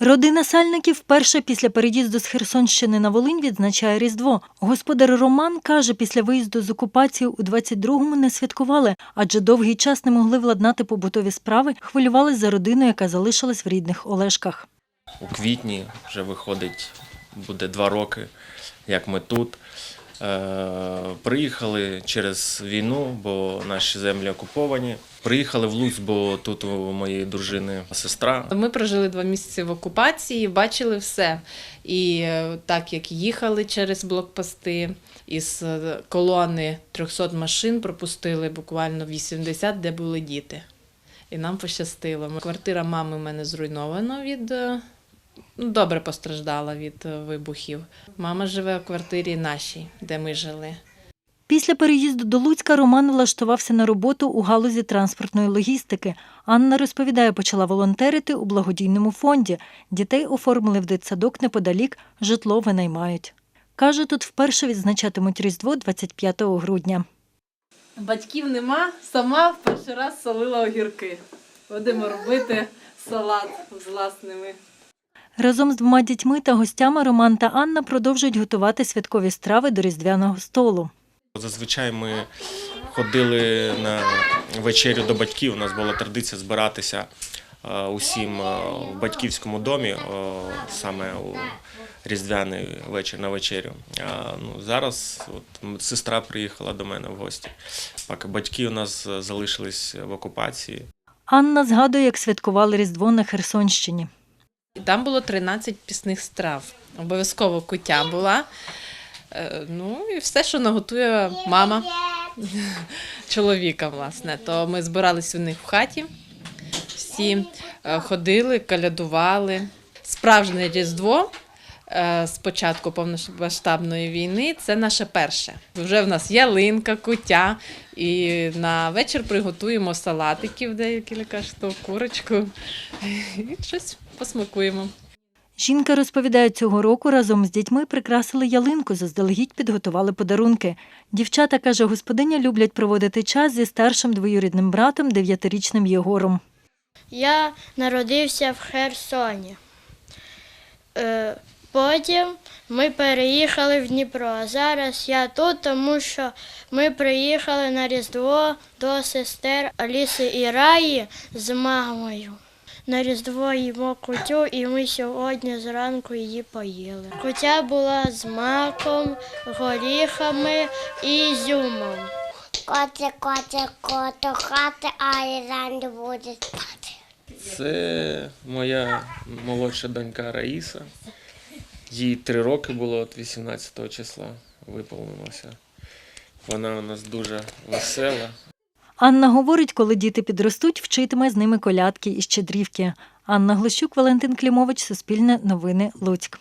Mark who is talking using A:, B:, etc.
A: Родина сальників вперше після переїзду з Херсонщини на Волинь відзначає Різдво. Господар Роман каже, після виїзду з окупації у 22-му не святкували, адже довгий час не могли владнати побутові справи, хвилювались за родину, яка залишилась в рідних Олешках.
B: У квітні вже виходить, буде два роки, як ми тут. Е, приїхали через війну, бо наші землі окуповані. Приїхали в Луць, бо тут у моєї дружини сестра.
C: Ми прожили два місяці в окупації, бачили все. І е, так як їхали через блокпости, із е, колони 300 машин пропустили буквально 80, де були діти. І нам пощастило. Квартира мами в мене зруйнована від. Ну, добре постраждала від е, вибухів. Мама живе у квартирі нашій, де ми жили.
A: Після переїзду до Луцька Роман влаштувався на роботу у галузі транспортної логістики. Анна розповідає, почала волонтерити у благодійному фонді. Дітей оформили в дитсадок неподалік, житло винаймають. Каже, тут вперше відзначатимуть Різдво 25 грудня.
C: Батьків нема, сама в перший раз солила огірки. Будемо робити салат з власними.
A: Разом з двома дітьми та гостями Роман та Анна продовжують готувати святкові страви до різдвяного столу.
B: Зазвичай ми ходили на вечерю до батьків. У нас була традиція збиратися е, усім е, в батьківському домі, е, саме у різдвяний вечір на вечерю. А, ну, зараз от, сестра приїхала до мене в гості. Поки батьки у нас залишились в окупації.
A: Анна згадує, як святкували Різдво на Херсонщині.
C: Там було 13 пісних страв. Обов'язково куття була. Е, Ну і все, що наготує мама чоловіка, власне. То ми збирались у них в хаті, всі е, ходили, калядували. Справжнє Різдво з початку повномасштабної війни це наше перше. Вже в нас ялинка, куття, і на вечір приготуємо салатиків, декілька штук, курочку, і щось посмакуємо.
A: Жінка розповідає, цього року разом з дітьми прикрасили ялинку, заздалегідь підготували подарунки. Дівчата, каже, господиня люблять проводити час зі старшим двоюрідним братом, дев'ятирічним Єгором.
D: Я народився в Херсоні. Потім ми переїхали в Дніпро. А зараз я тут, тому що ми приїхали на Різдво до сестер Аліси і Раї з мамою. На Різдво їмо кутю, і ми сьогодні зранку її поїли. Кутя була з маком, горіхами і ізюмом.
E: Коте, коте, кото, хати, а Іран буде спати.
B: Це моя молодша донька Раїса. Їй три роки було от 18 числа виповнилося. Вона у нас дуже весела.
A: Анна говорить, коли діти підростуть, вчитиме з ними колядки і щедрівки. Анна Глущук, Валентин Клімович, Суспільне новини, Луцьк.